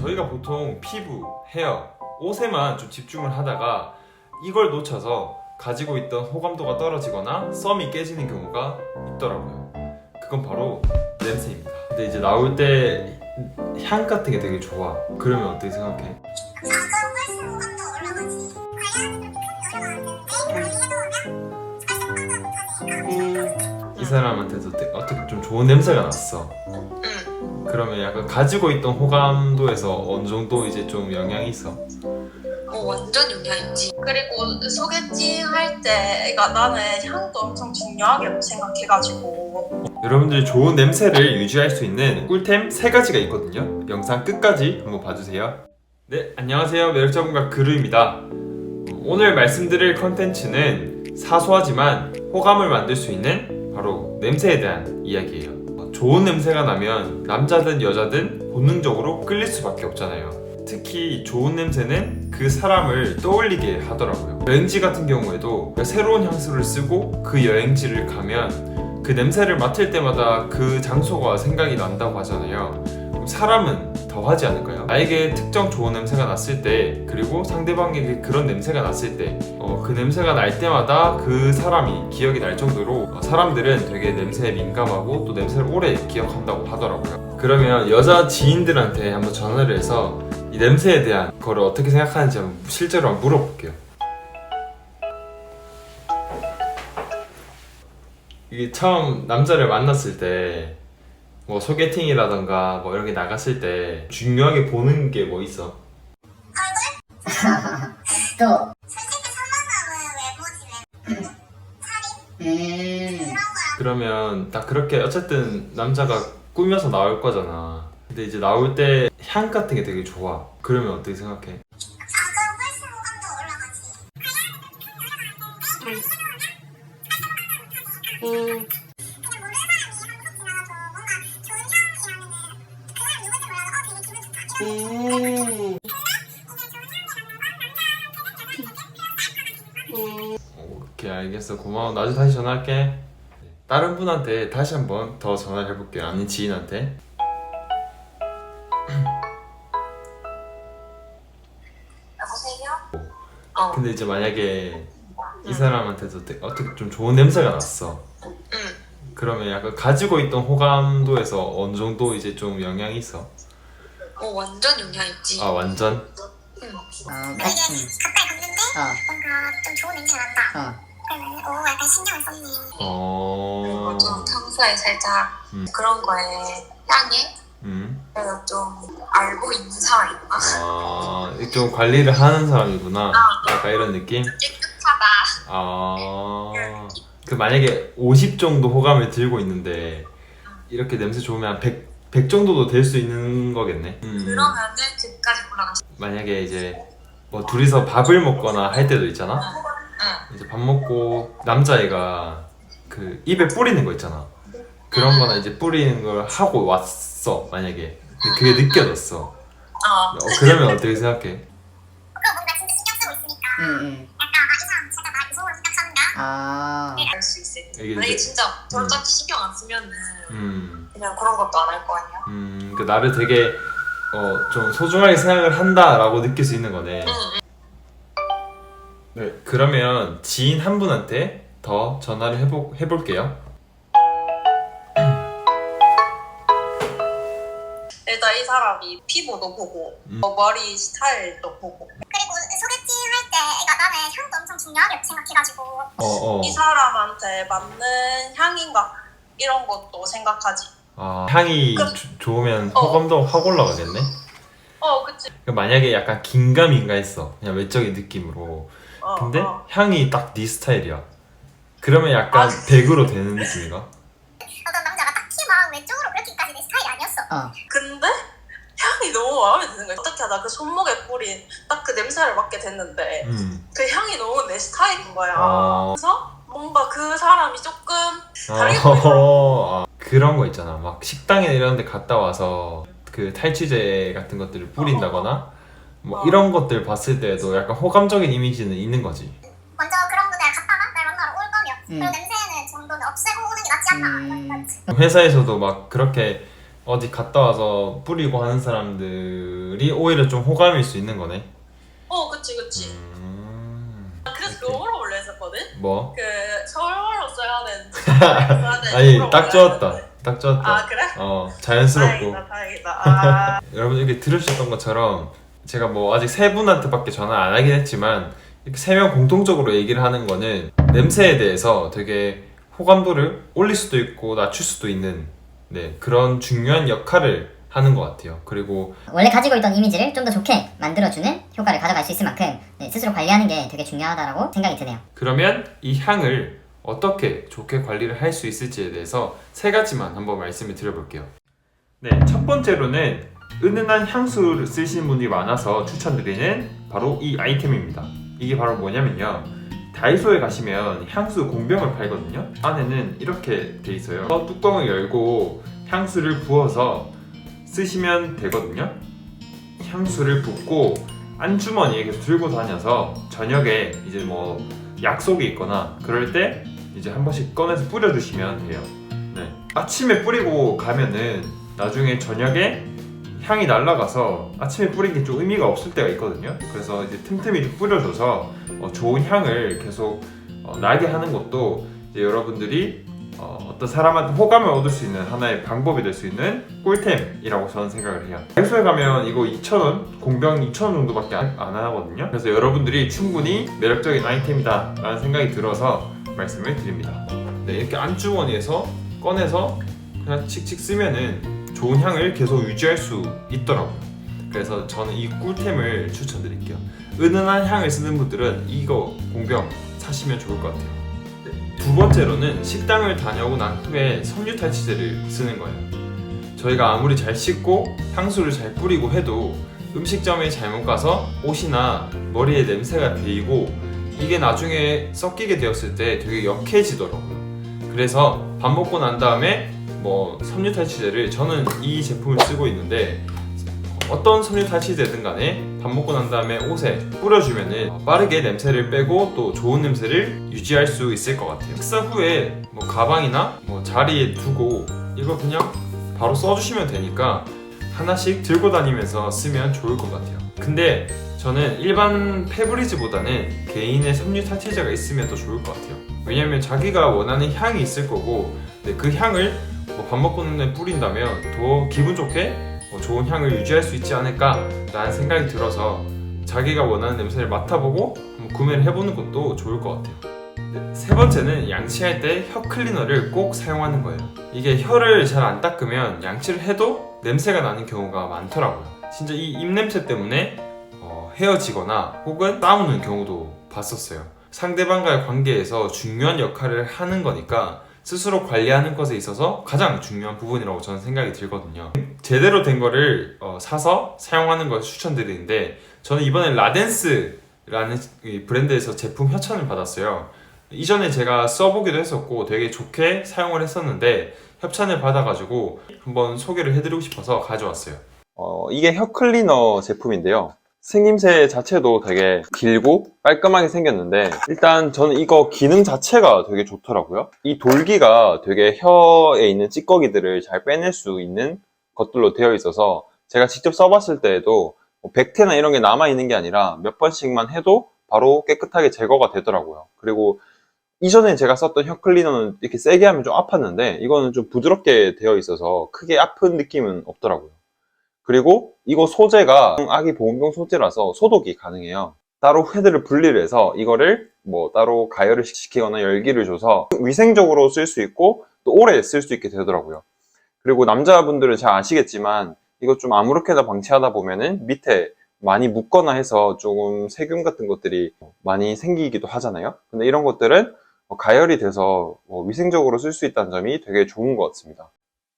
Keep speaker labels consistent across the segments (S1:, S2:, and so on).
S1: 저희가 보통 피부, 헤어, 옷에만 좀 집중을 하다가 이걸 놓쳐서 가지고 있던 호감도가 떨어지거나 썸이 깨지는 경우가 있더라고요. 그건 바로 냄새입니다. 근데 이제 나올 때 향 같은 게 되게 좋아. 그러면 어떻게 생각해?
S2: 높아지니까.
S1: 이 사람한테도 되- 어떻게 좀 좋은 냄새가 났어.
S3: 응.
S1: 그러면 약간 가지고 있던 호감도에서 어느 정도 이제 좀 영향이 있어.
S3: 어, 완전 영향 있지.
S4: 그리고 소개팅 할 때가 나는 향도 엄청 중요하게 생각해가지고
S1: 여러분들이 좋은 냄새를 유지할 수 있는 꿀템 세 가지가 있거든요. 영상 끝까지 한번 봐주세요. 네, 안녕하세요. 매력자분과 그루입니다. 오늘 말씀드릴 컨텐츠는 사소하지만 호감을 만들 수 있는 바로 냄새에 대한 이야기예요. 어, 좋은 냄새가 나면 남자든 여자든 본능적으로 끌릴 수밖에 없잖아요. 특히 좋은 냄새는 그 사람을 떠올리게 하더라고요. 여행지 같은 경우에도 새로운 향수를 쓰고 그 여행지를 가면 그 냄새를 맡을 때마다 그 장소가 생각이 난다고 하잖아요. 사람은 더 하지 않을까요? 나에게 특정 좋은 냄새가 났을 때, 그리고 상대방에게 그런 냄새가 났을 때, 어, 그 냄새가 날 때마다 그 사람이 기억이 날 정도로 어, 사람들은 되게 냄새에 민감하고 또 냄새를 오래 기억한다고 하더라고요. 그러면 여자 지인들한테 한번 전화를 해서 이 냄새에 대한 거를 어떻게 생각하는지 한번 실제로 한번 물어볼게요. 이게 처음 남자를 만났을 때 뭐 소개팅이라던가 뭐 이런 게 나갔을 때 중요하게 보는 게 뭐 있어?
S5: 또,
S2: 솔직히 첫 만남은 외모지 외모.
S5: 음,
S1: 그러면 딱 그렇게 어쨌든 남자가 꾸며서 나올 거잖아. 근데 이제 나올 때 향 같은 게 되게 좋아. 그러면 어떻게 생각해?
S2: 가끔 훨씬 호감도 올라가지.
S5: 음, 음,
S1: 오케이 알겠어 고마워. 나중에 다시 전화할게. 다른 분한테 다시 한번 더 전화를 해볼게요. 아닌 지인한테.
S4: 여보세요?
S3: 어.
S1: 근데 이제 만약에 이 사람한테도 되- 어떻게 좀 좋은 냄새가 났어.
S3: 응.
S1: 그러면 약간 가지고 있던 호감도에서 어느 정도 이제 좀 영향이 있어.
S3: 어, 완전 영향 있지.
S1: 아 완전?
S3: 응.
S5: 어,
S2: 근데
S5: 같이,
S2: 이게 가까이 갔는데
S5: 어,
S2: 뭔가 좀 좋은 냄새가 난다
S5: 어,
S2: 그러면 오 약간 신경을 썼네
S1: 어.
S3: 그리고 좀 평소에 살짝
S1: 음.
S3: 그런 거에 향에
S1: 음.
S3: 그래서 좀 알고 있는 사람이구나.
S1: 아, 좀 관리를 하는 사람이구나. 약간 이런 느낌?
S3: 깨끗하다.
S1: 아. 그 만약에 50 정도 호감을 들고 있는데 이렇게 냄새 좋으면 한 100, 100 정도도 될 수 있는 거겠네. 음.
S3: 그러면은 그까지 올라갈 수
S1: 만약에 이제 뭐 둘이서 밥을 먹거나 할 때도 있잖아.
S3: 응.
S1: 이제 밥 먹고 남자애가 그 입에 뿌리는 거 있잖아. 그런 거나 이제 뿌리는 걸 하고 왔어. 만약에. 근데 그게 느껴졌어.
S3: 어.
S1: 어, 그러면 어떻게 생각해?
S2: 그거 뭔가 진짜 신경 쓰고 있으니까
S5: 음, 음,
S2: 약간 아 이 사람 진짜 나 무서워 쓰는가?
S5: 아,
S3: 알수 때.
S1: 이게
S3: 만약에
S1: 이제-
S3: 진짜
S1: 음.
S3: 저렇게 신경 안 쓰면은
S1: 음,
S3: 그냥 그런 것도 안 할 거 아니야.
S1: 음, 그 나를 되게 어, 좀 소중하게 생각을 한다라고 느낄 수 있는 거네. 네, 그러면 지인 한 분한테 더 전화를 해보, 해볼게요.
S4: 일단 이 사람이 피부도 보고
S1: 음.
S4: 어, 머리 스타일도 보고
S2: 나는 향도 엄청 중요하게 생각해가지고
S1: 어, 어.
S4: 이 사람한테 맞는 향인가 이런 것도 생각하지
S1: 아, 향이
S4: 그-
S1: 조- 좋으면
S4: 어.
S1: 호감도 확 올라가겠네?
S4: 어 그치
S1: 그러니까 만약에 약간 긴가민가 했어. 그냥 외적인 느낌으로.
S4: 어,
S1: 근데
S4: 어.
S1: 향이 딱 네 스타일이야. 그러면 약간
S4: 아.
S1: 100으로 되는 느낌인가?
S2: 어떤 남자가 딱히 막 외적으로 그렇게까지 내 스타일이 아니었어
S5: 어,
S4: 근데 향이 너무 마음에 드는 거야 어떻게 하다 그 손목에 뿌린 딱 그 냄새를 맡게 됐는데
S1: 음.
S4: 그 향이 너무 내 스타일인 거야
S1: 아.
S4: 그래서 뭔가 그 사람이 조금 다르게
S1: 어,
S4: 보이더라고.
S1: 아, 그런 거 있잖아. 막 식당이나 이런 데 갔다 와서 그 탈취제 같은 것들을 뿌린다거나 뭐
S4: 어.
S1: 이런 것들 봤을 때도 약간 호감적인 이미지는 있는 거지.
S2: 먼저 그런 무대를 갔다가 날 만나러 올 거면
S5: 음.
S2: 그런 냄새는 정도는 없애고 오는 게 낫지 않나
S5: 음.
S2: 이런.
S1: 회사에서도 막 그렇게 어디 갔다 와서 뿌리고 하는 사람들이 오히려 좀 호감일 수 있는 거네.
S4: 어 그치 그치
S1: 음,
S4: 아, 그래서. 그거 물어볼래 했었거든?
S1: 뭐?
S4: 그 서울말로 써야 되는지 써야 되는지
S1: 아니
S4: 물어볼래
S1: 딱 좋았다.
S4: 했었거든.
S1: 딱 좋았다.
S4: 아 그래?
S1: 어 자연스럽고.
S4: 다행이다 다행이다 아
S1: 여러분 이렇게 들으셨던 것처럼 제가 뭐 아직 세 분한테밖에 전화 안 하긴 했지만 이렇게 세 명 공통적으로 얘기를 하는 거는 냄새에 대해서 되게 호감도를 올릴 수도 있고 낮출 수도 있는 네, 그런 중요한 역할을 하는 것 같아요. 그리고
S5: 원래 가지고 있던 이미지를 좀 더 좋게 만들어주는 효과를 가져갈 수 있을 만큼 네, 스스로 관리하는 게 되게 중요하다고 생각이 드네요.
S1: 그러면 이 향을 어떻게 좋게 관리를 할 수 있을지에 대해서 세 가지만 한번 말씀을 드려볼게요. 네, 첫 번째로는 은은한 향수를 쓰시는 분들이 많아서 추천드리는 바로 이 아이템입니다. 이게 바로 뭐냐면요. 다이소에 가시면 향수 공병을 팔거든요. 안에는 이렇게 돼 있어요. 어, 뚜껑을 열고 향수를 부어서 쓰시면 되거든요. 향수를 붓고 안주머니에 계속 들고 다녀서 저녁에 이제 뭐 약속이 있거나 그럴 때 이제 한 번씩 꺼내서 뿌려 두시면 돼요. 네. 아침에 뿌리고 가면은 나중에 저녁에 향이 날아가서 아침에 뿌린 게 좀 의미가 없을 때가 있거든요. 그래서 이제 틈틈이 좀 뿌려줘서 어, 좋은 향을 계속 어, 나게 하는 것도 이제 여러분들이 어, 떤 사람한테 호감을 얻을 수 있는 하나의 방법이 될 수 있는 꿀템이라고 저는 생각을 해요. 다이소에 가면 이거 2,000원, 공병 2,000원 정도밖에 안, 안 하거든요. 그래서 여러분들이 충분히 매력적인 아이템이다 라는 생각이 들어서 말씀을 드립니다. 네, 이렇게 안주머니에서 꺼내서 그냥 칙칙 쓰면은 좋은 향을 계속 유지할 수 있더라고요. 그래서 저는 이 꿀템을 추천드릴게요. 은은한 향을 쓰는 분들은 이거 공병 사시면 좋을 것 같아요. 두 번째로는 식당을 다녀오고 난 후에 섬유 탈취제를 쓰는 거예요. 저희가 아무리 잘 씻고 향수를 잘 뿌리고 해도 음식점에 잘못 가서 옷이나 머리에 냄새가 배이고 이게 나중에 섞이게 되었을 때 되게 역해지더라고요. 그래서 밥 먹고 난 다음에 뭐 섬유 탈취제를 저는 이 제품을 쓰고 있는데 어떤 섬유 탈취제든 간에 밥 먹고 난 다음에 옷에 뿌려주면은 빠르게 냄새를 빼고 또 좋은 냄새를 유지할 수 있을 것 같아요. 식사 후에 뭐 가방이나 뭐 자리에 두고 이거 그냥 바로 써주시면 되니까 하나씩 들고 다니면서 쓰면 좋을 것 같아요. 근데 저는 일반 페브리즈보다는 개인의 섬유 탈취제가 있으면 더 좋을 것 같아요. 왜냐면 자기가 원하는 향이 있을 거고 그 향을 뭐 밥 먹고 난 다음에 뿌린다면 더 기분 좋게 뭐 좋은 향을 유지할 수 있지 않을까라는 생각이 들어서 자기가 원하는 냄새를 맡아보고 구매를 해보는 것도 좋을 것 같아요. 네, 세 번째는 양치할 때 혀 클리너를 꼭 사용하는 거예요. 이게 혀를 잘 안 닦으면 양치를 해도 냄새가 나는 경우가 많더라고요. 진짜 이 입냄새 때문에 어, 헤어지거나 혹은 싸우는 경우도 봤었어요. 상대방과의 관계에서 중요한 역할을 하는 거니까 스스로 관리하는 것에 있어서 가장 중요한 부분이라고 저는 생각이 들거든요. 제대로 된 거를 어, 사서 사용하는 것을 추천드리는데 저는 이번에 라덴스라는 이 브랜드에서 제품 협찬을 받았어요. 이전에 제가 써보기도 했었고 되게 좋게 사용을 했었는데 협찬을 받아가지고 한번 소개를 해드리고 싶어서 가져왔어요.
S6: 어, 이게 혀 클리너 제품인데요. 생김새 자체도 되게 길고 깔끔하게 생겼는데 일단 저는 이거 기능 자체가 되게 좋더라고요. 이 돌기가 되게 혀에 있는 찌꺼기들을 잘 빼낼 수 있는 것들로 되어 있어서 제가 직접 써봤을 때에도 뭐 백태나 이런 게 남아있는 게 아니라 몇 번씩만 해도 바로 깨끗하게 제거가 되더라고요. 그리고 이전에 제가 썼던 혀 클리너는 이렇게 세게 하면 좀 아팠는데 이거는 좀 부드럽게 되어 있어서 크게 아픈 느낌은 없더라고요. 그리고 이거 소재가 아기 보온병 소재라서 소독이 가능해요. 따로 헤드를 분리를 해서 이거를 뭐 따로 가열을 시키거나 열기를 줘서 위생적으로 쓸 수 있고 또 오래 쓸 수 있게 되더라고요. 그리고 남자분들은 잘 아시겠지만 이거 좀 아무렇게나 방치하다 보면은 밑에 많이 묻거나 해서 조금 세균 같은 것들이 많이 생기기도 하잖아요. 근데 이런 것들은 어, 가열이 돼서 뭐 위생적으로 쓸 수 있다는 점이 되게 좋은 것 같습니다.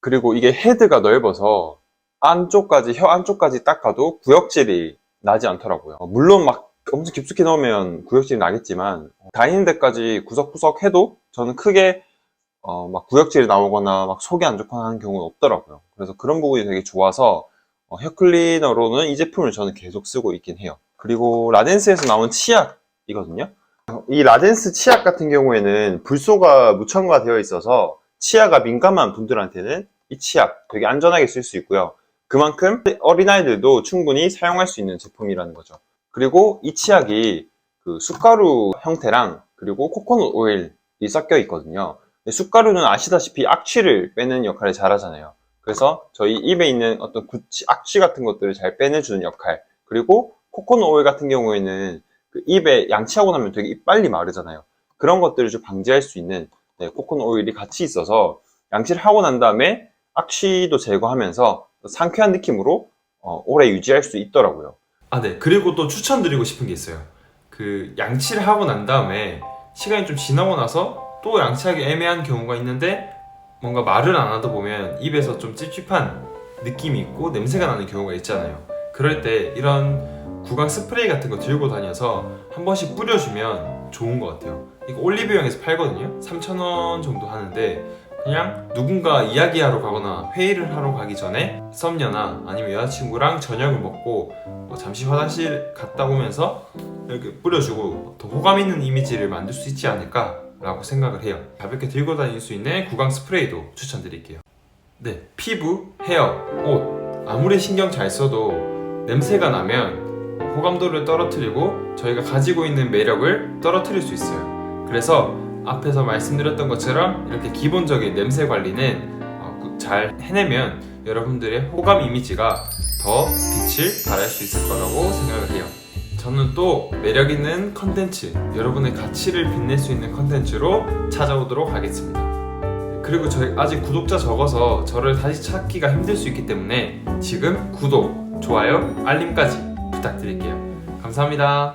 S6: 그리고 이게 헤드가 넓어서 안쪽까지, 혀 안쪽까지 닦아도 구역질이 나지 않더라고요. 어, 물론 막 엄청 깊숙이 넣으면 구역질이 나겠지만 다니는 데까지 구석구석 해도 저는 크게 어, 막 구역질이 나오거나 막 속이 안 좋거나 하는 경우는 없더라고요. 그래서 그런 부분이 되게 좋아서 어, 혀 클리너로는 이 제품을 저는 계속 쓰고 있긴 해요. 그리고 라덴스에서 나온 치약이거든요. 이 라덴스 치약 같은 경우에는 불소가 무첨가 되어 있어서 치아가 민감한 분들한테는 이 치약 되게 안전하게 쓸 수 있고요. 그만큼 어린아이들도 충분히 사용할 수 있는 제품이라는 거죠. 그리고 이 치약이 그 숟가루 형태랑 그리고 코코넛 오일이 섞여 있거든요. 근데 숟가루는 아시다시피 악취를 빼는 역할을 잘 하잖아요. 그래서 저희 입에 있는 어떤 구취, 악취 같은 것들을 잘 빼내주는 역할. 그리고 코코넛 오일 같은 경우에는 그 입에 양치하고 나면 되게 입 빨리 마르잖아요. 그런 것들을 좀 방지할 수 있는 네, 코코넛 오일이 같이 있어서 양치를 하고 난 다음에 악취도 제거하면서 상쾌한 느낌으로 어, 오래 유지할 수 있더라고요.
S1: 아, 네. 그리고 또 추천드리고 싶은 게 있어요. 그 양치를 하고 난 다음에 시간이 좀 지나고 나서 또 양치하기 애매한 경우가 있는데 뭔가 말을 안 하다 보면 입에서 좀 찝찝한 느낌이 있고 냄새가 나는 경우가 있잖아요. 그럴 때 이런 구강 스프레이 같은 거 들고 다녀서 한 번씩 뿌려주면 좋은 것 같아요. 이거 올리브영에서 팔거든요. 3,000원 정도 하는데 그냥 누군가 이야기하러 가거나 회의를 하러 가기 전에 썸녀나 아니면 여자친구랑 저녁을 먹고 뭐 잠시 화장실 갔다 오면서 이렇게 뿌려주고 더 호감 있는 이미지를 만들 수 있지 않을까 라고 생각을 해요. 가볍게 들고 다닐 수 있는 구강 스프레이도 추천드릴게요. 네, 피부, 헤어, 옷 아무리 신경 잘 써도 냄새가 나면 호감도를 떨어뜨리고 저희가 가지고 있는 매력을 떨어뜨릴 수 있어요. 그래서 앞에서 말씀드렸던 것처럼 이렇게 기본적인 냄새 관리는 어, 잘 해내면 여러분들의 호감 이미지가 더 빛을 발할 수 있을 거라고 생각을 해요. 저는 또 매력 있는 컨텐츠, 여러분의 가치를 빛낼 수 있는 컨텐츠로 찾아오도록 하겠습니다. 그리고 저희 아직 구독자 적어서 저를 다시 찾기가 힘들 수 있기 때문에 지금 구독, 좋아요, 알림까지 부탁드릴게요. 감사합니다.